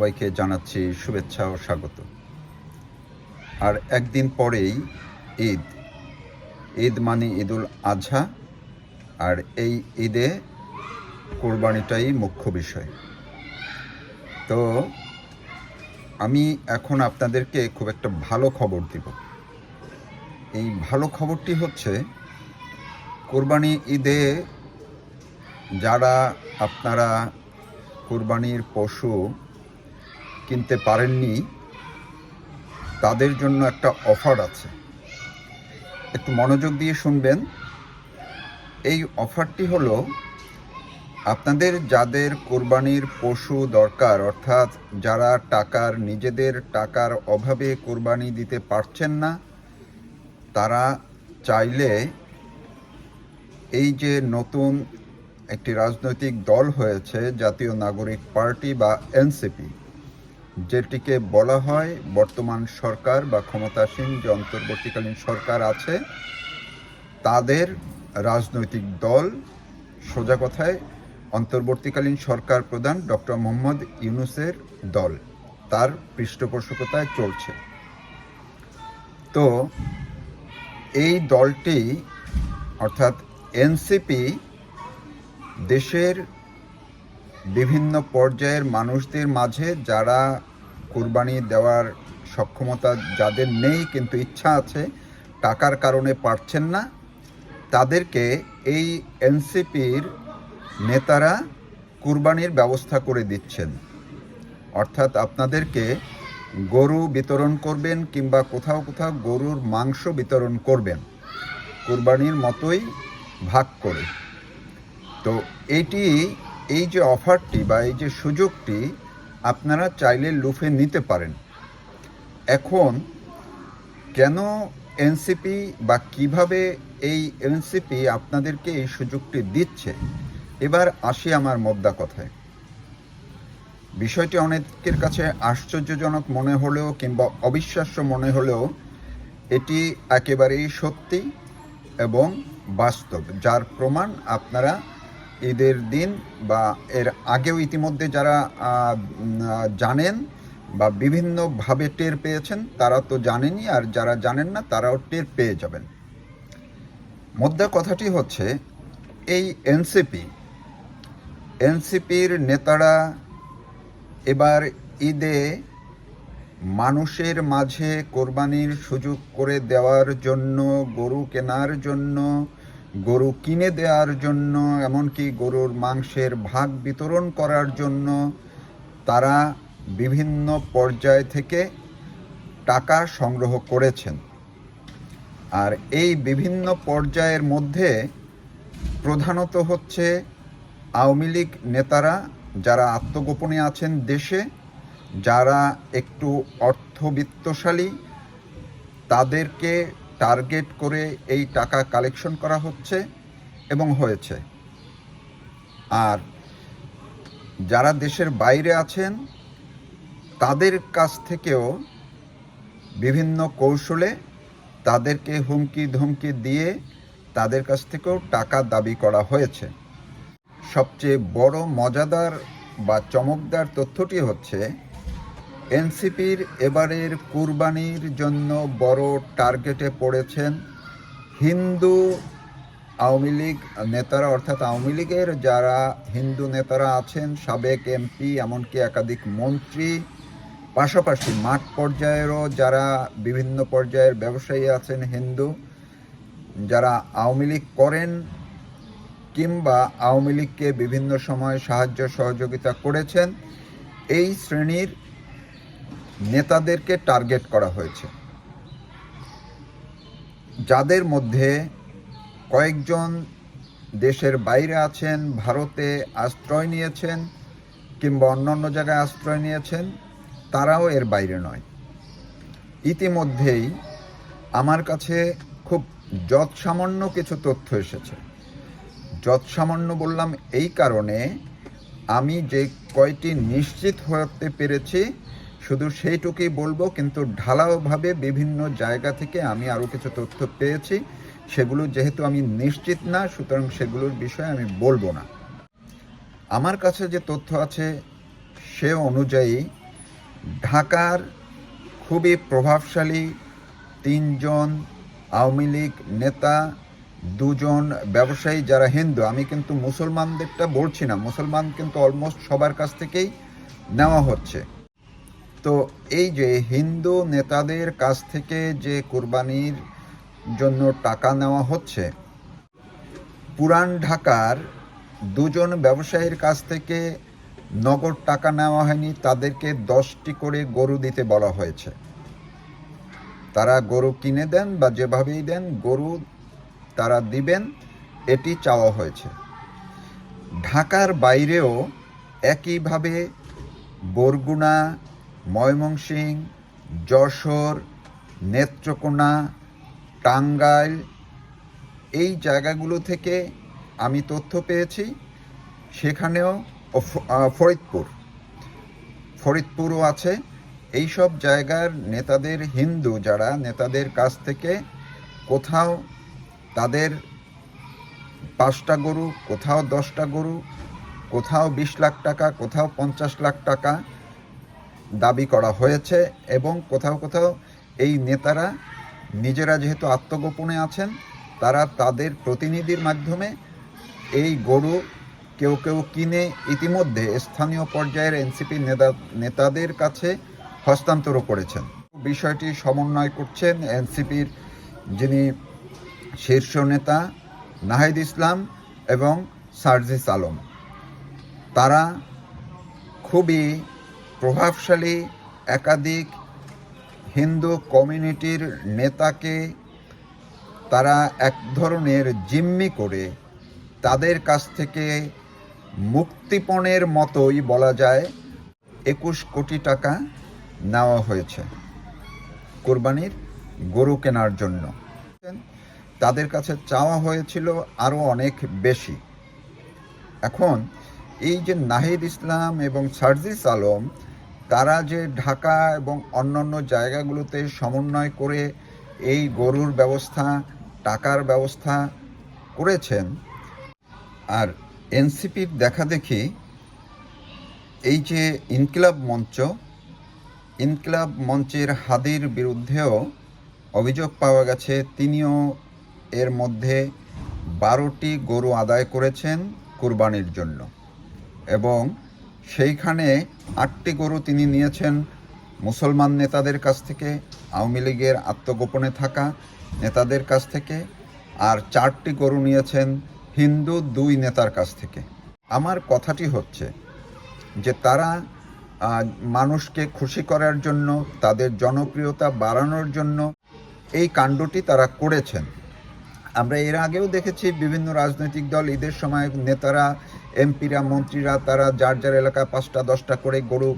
সবাইকে জানাচ্ছি শুভেচ্ছা ও স্বাগত। আর একদিন পরেই ঈদ। ঈদ মানে ঈদুল আজহা, আর এই ঈদে কোরবানিটাই মুখ্য বিষয়। তো আমি এখন আপনাদেরকে খুব একটা ভালো খবর দিব। এই ভালো খবরটি হচ্ছে, কোরবানি ঈদে যারা আপনারা কোরবানির পশু কিনতে পারেননি, তাদের জন্য একটা অফার আছে। একটু মনোযোগ দিয়ে শুনবেন। এই অফারটি হলো, আপনাদের যাদের কোরবানির পশু দরকার, অর্থাৎ যারা টাকার, নিজেদের টাকার অভাবে কোরবানি দিতে পারছেন না, তারা চাইলে এই যে নতুন একটি রাজনৈতিক দল হয়েছে, জাতীয় নাগরিক পার্টি বা এনসিপি যেটিকে বলা হয় বর্তমান সরকার বা ক্ষমতাসীন যে অন্তর্বর্তীকালীন সরকার আছে, তাদের রাজনৈতিক দল সোজা কথায় অন্তর্বর্তীকালীন সরকার প্রধান ডক্টর মোহাম্মদ ইউনুসের দল। তার পৃষ্ঠপোষকতায় চলছে। তো, এই দলটি, অর্থাৎ এনসিপি, দেশের বিভিন্ন পর্যায়ের মানুষদের মাঝে যারা কুরবানি দেওয়ার সক্ষমতা যাদের নেই কিন্তু ইচ্ছা আছে, টাকার কারণে পারছেন না, তাদেরকে এই এনসিপির নেতারা কুরবানির ব্যবস্থা করে দিচ্ছেন। অর্থাৎ আপনাদেরকে গরু বিতরণ করবেন কিংবা কোথাও কোথাও গরুর মাংস বিতরণ করবেন, কুরবানির মতোই ভাগ করে। তো এটি, এই যে অফারটি বা এই যে সুযোগটি আপনারা চাইলে লুফে নিতে পারেন। এখন, কেন এনসিপি বা কীভাবে এই এনসিপি আপনাদেরকে এই সুযোগটি দিচ্ছে? এবার আসি আমার মোদ্দা কথায়। বিষয়টি অনেকের কাছে আশ্চর্যজনক মনে হলেও কিংবা অবিশ্বাস্য মনে হলেও এটি একেবারেই সত্যি এবং বাস্তব, যার প্রমাণ আপনারা ঈদের দিন বা এর আগেও ইতিমধ্যে যারা জানেন বা বিভিন্নভাবে টের পেয়েছেন, তারা তো জানেনই, আর যারা জানেন না, তারাও টের পেয়ে যাবেন। মোদ্দা কথাটি হচ্ছে, এই এনসিপি, এনসিপির নেতারা এবার ঈদে মানুষের মাঝে কোরবানির সুযোগ করে দেওয়ার জন্য, গরু কেনার জন্য গরু কিনে দেওয়ার জন্য, এমনকি গরুর মাংসের ভাগ বিতরণ করার জন্য তারা বিভিন্ন পর্যায় থেকে টাকা সংগ্রহ করেছেন। আর এই বিভিন্ন পর্যায়ের মধ্যে প্রধানত হচ্ছে আওয়ামী লীগ নেতারা যারা আত্মগোপনে আছেন দেশে, যারা একটু অর্থবিত্তশালী, তাদেরকে টার্গেট করে এই টাকা কালেকশন করা হচ্ছে এবং হয়েছে। আর যারা দেশের বাইরে আছেন, তাদের কাছ থেকেও বিভিন্ন কৌশলে তাদেরকে হুমকি ধমকি দিয়ে তাদের কাছ থেকেও টাকা দাবি করা হয়েছে। সবচেয়ে বড় মজাদার বা চমকদার তথ্যটি হচ্ছে এনসিপির এবারের কুরবানির জন্য বড় টার্গেটে পড়েছেন হিন্দু আওয়ামী লীগ নেতারা, অর্থাৎ আওয়ামী লীগের যারা হিন্দু নেতারা আছেন, সাবেক এমপি, এমনকি একাধিক মন্ত্রী, পাশাপাশি মাঠ পর্যায়েরও যারা বিভিন্ন পর্যায়ের ব্যবসায়ী আছেন হিন্দু, যারা আওয়ামী লীগ করেন কিংবা আওয়ামী লীগকে বিভিন্ন সময় সাহায্য সহযোগিতা করেছেন, এই শ্রেণির নেতাদেরকে টার্গেট করা হয়েছে। যাদের মধ্যে কয়েকজন দেশের বাইরে আছেন, ভারতে আশ্রয় নিয়েছেন কিংবা অন্যান্য জায়গায় আশ্রয় নিয়েছেন, তারাও এর বাইরে নয়। ইতিমধ্যেই আমার কাছে খুব যৎসামান্য কিছু তথ্য এসেছে। যৎসামান্য বললাম এই কারণে আমি যে কয়টি নিশ্চিত হতে পেরেছি শুধু সেইটুকুই বলব, কিন্তু ঢালাওভাবে বিভিন্ন জায়গা থেকে আমি আরও কিছু তথ্য পেয়েছি। সেগুলো যেহেতু আমি নিশ্চিত না, সুতরাং সেগুলোর বিষয়ে আমি বলব না। আমার কাছে যে তথ্য আছে, সে অনুযায়ী ঢাকার খুবই প্রভাবশালী তিনজন আওয়ামী লীগ নেতা, দুজন ব্যবসায়ী যারা হিন্দু। আমি কিন্তু মুসলমানদেরটা বলছি না। মুসলমান কিন্তু অলমোস্ট সবার কাছ থেকেই নেওয়া হচ্ছে। তো এই যে হিন্দু নেতাদের কাছ থেকে যে কোরবানির জন্য টাকা নেওয়া হচ্ছে, পুরান ঢাকার দুজন ব্যবসায়ীর কাছ থেকে নগদ টাকা নেওয়া হয়নি, তাদেরকে দশটি করে গরু দিতে বলা হয়েছে। তারা গরু কিনে দেন বা যেভাবেই দেন, গরু তারা দিবেন, এটি চাওয়া হয়েছে। ঢাকার বাইরেও একইভাবে বরগুনা ময়মনসিংহ, যশোর, নেত্রকোনা, টাঙ্গাইল, এই জায়গাগুলো থেকে আমি তথ্য পেয়েছি। সেখানেও ফরিদপুর। ফরিদপুরও আছে। এই সব জায়গার নেতাদের হিন্দু যারা, নেতাদের কাছ থেকে কোথাও তাদের পাঁচটা গরু, কোথাও দশটা গরু, কোথাও বিশ লাখ টাকা, কোথাও পঞ্চাশ লাখ টাকা দাবি করা হয়েছে এবং কোথাও কোথাও এই নেতারা নিজেরা যেহেতু আত্মগোপনে আছেন, তারা তাদের প্রতিনিধির মাধ্যমে এই গরু কেউ কেউ কিনে ইতিমধ্যে স্থানীয় পর্যায়ের এনসিপি নেতা, নেতাদের কাছে হস্তান্তর করেছেন। বিষয়টি সমন্বয় করছেন এনসিপির যিনি শীর্ষ নেতা নাহিদ ইসলাম এবং সার্জিস আলম। তারা খুবই প্রভাবশালী একাধিক হিন্দু কমিউনিটির নেতাকে তারা এক ধরনের জিম্মি করে তাদের কাছ থেকে মুক্তিপণের মতোই বলা যায় একুশ কোটি টাকা নেওয়া হয়েছে কোরবানির গরু কেনার জন্য। তাদের কাছে চাওয়া হয়েছিল আরও অনেক বেশি। এখন এই যে নাহিদ ইসলাম এবং সার্জিস আলম তারা যে ঢাকা এবং অন্যান্য জায়গাগুলোতে সমন্বয় করে এই গরুর ব্যবস্থা, টাকার ব্যবস্থা করেছেন, আর এনসিপির দেখা দেখি এই যে ইনকিলাব মঞ্চ, ইনকিলাব মঞ্চের হাদির বিরুদ্ধেও অভিযোগ পাওয়া গেছে, তিনিও এর মধ্যে বারোটি গরু আদায় করেছেন কুরবানির জন্য। এবং সেইখানে আটটি গরু তিনি নিয়েছেন। মুসলমান নেতাদের কাছ থেকে, আওয়ামী লীগের আত্মগোপনে থাকা নেতাদের কাছ থেকে, আর চারটি গরু নিয়েছেন হিন্দু দুই নেতার কাছ থেকে। আমার কথাটি হচ্ছে যে তারা মানুষকে খুশি করার জন্য, তাদের জনপ্রিয়তা বাড়ানোর জন্য এই কাণ্ডটি তারা করেছেন। আমরা এর আগেও দেখেছি বিভিন্ন রাজনৈতিক দল, ঈদের সময় নেতারা এমপিরা, মন্ত্রীরা, তারা যার যার এলাকায় পাঁচটা, দশটা করে গরু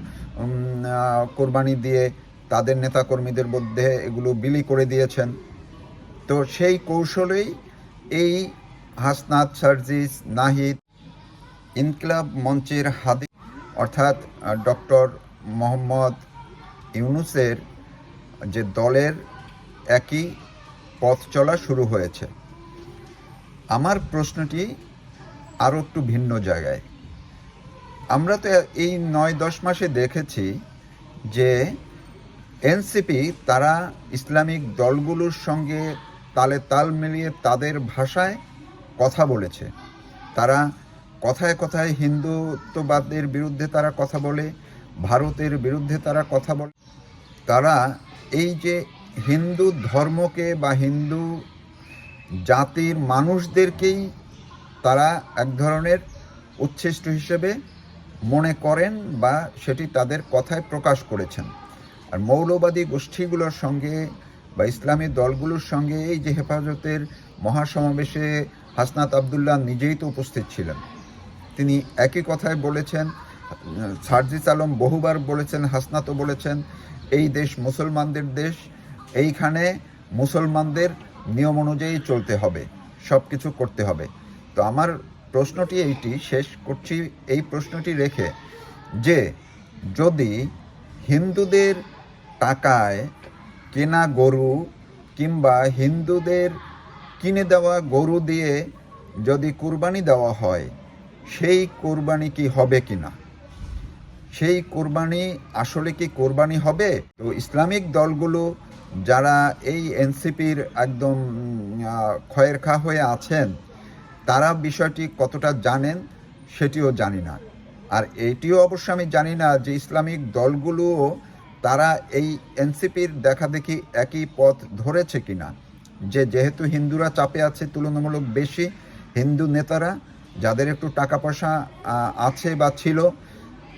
কোরবানি দিয়ে তাদের নেতাকর্মীদের মধ্যে এগুলো বিলি করে দিয়েছেন। তো সেই কৌশলেই এই হাসনাত, সার্জিস, নাহিদ ইনকলাব মঞ্চের হাদি, অর্থাৎ ডক্টর মোহাম্মদ ইউনুসের যে দলের একই পথ চলা শুরু হয়েছে। আমার প্রশ্নটি আরও একটু ভিন্ন জায়গায়। আমরা তো এই নয় দশ মাসে দেখেছি যে এনসিপি তারা ইসলামিক দলগুলোর সঙ্গে তালে তাল মিলিয়ে তাদের ভাষায় কথা বলেছে। তারা কথায় কথায় হিন্দুত্ববাদের বিরুদ্ধে তারা কথা বলে, ভারতের বিরুদ্ধে তারা কথা বলে। তারা এই যে হিন্দু ধর্মকে বা হিন্দু জাতির মানুষদেরকেই তারা এক ধরনের উচ্ছিষ্ট হিসেবে মনে করেন বা সেটি তাদের কথায় প্রকাশ করেছেন। আর মৌলবাদী গোষ্ঠীগুলোর সঙ্গে বা ইসলামী দলগুলোর সঙ্গে এই যে হেফাজতের মহাসমাবেশে হাসনাত আবদুল্লাহ নিজেই তো উপস্থিত ছিলেন। তিনি একই কথায় বলেছেন, সার্জিস আলম বহুবার বলেছেন, হাসনাতও বলেছেন, এই দেশ মুসলমানদের দেশ, এইখানে মুসলমানদের নিয়ম অনুযায়ী চলতে হবে সব কিছু করতে হবে। তো আমার প্রশ্নটি এইটি, শেষ করছি এই প্রশ্নটি রেখে যে যদি হিন্দুদের টাকায় কেনা গরু কিংবা হিন্দুদের কিনে দেওয়া গরু দিয়ে যদি কুরবানি দেওয়া হয়, সেই কুরবানি কি হবে কি না সেই কোরবানি আসলে কি কোরবানি হবে? তো ইসলামিক দলগুলো যারা এই এনসিপির একদম খয়ের খা হয়ে আছেন তারা বিষয়টি কতটা জানেন সেটিও জানি না। আর এটিও অবশ্য আমি জানি না যে ইসলামিক দলগুলোও তারা এই এনসিপির দেখাদেখি একই পথ ধরেছে কিনা। যে যেহেতু হিন্দুরা চাপে আছে, তুলনামূলক বেশি হিন্দু নেতারা, যাদের একটু টাকা পয়সা আছে বা ছিল,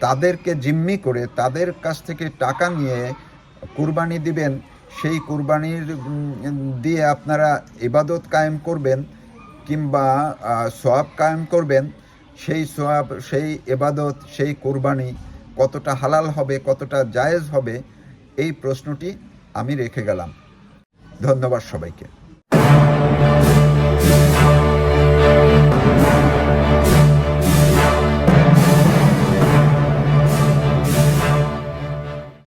তাদেরকে জিম্মি করে তাদের কাছ থেকে টাকা নিয়ে কুরবানি দিবেন, সেই কুরবানির দিয়ে আপনারা ইবাদত কায়েম করবেন কিংবা সোয়াব কায়েম করবেন, সেই সোয়াব, সেই এবাদত, সেই কোরবানি কতটা হালাল হবে, কতটা জায়েজ হবে, এই প্রশ্নটি আমি রেখে গেলাম। ধন্যবাদ সবাইকে।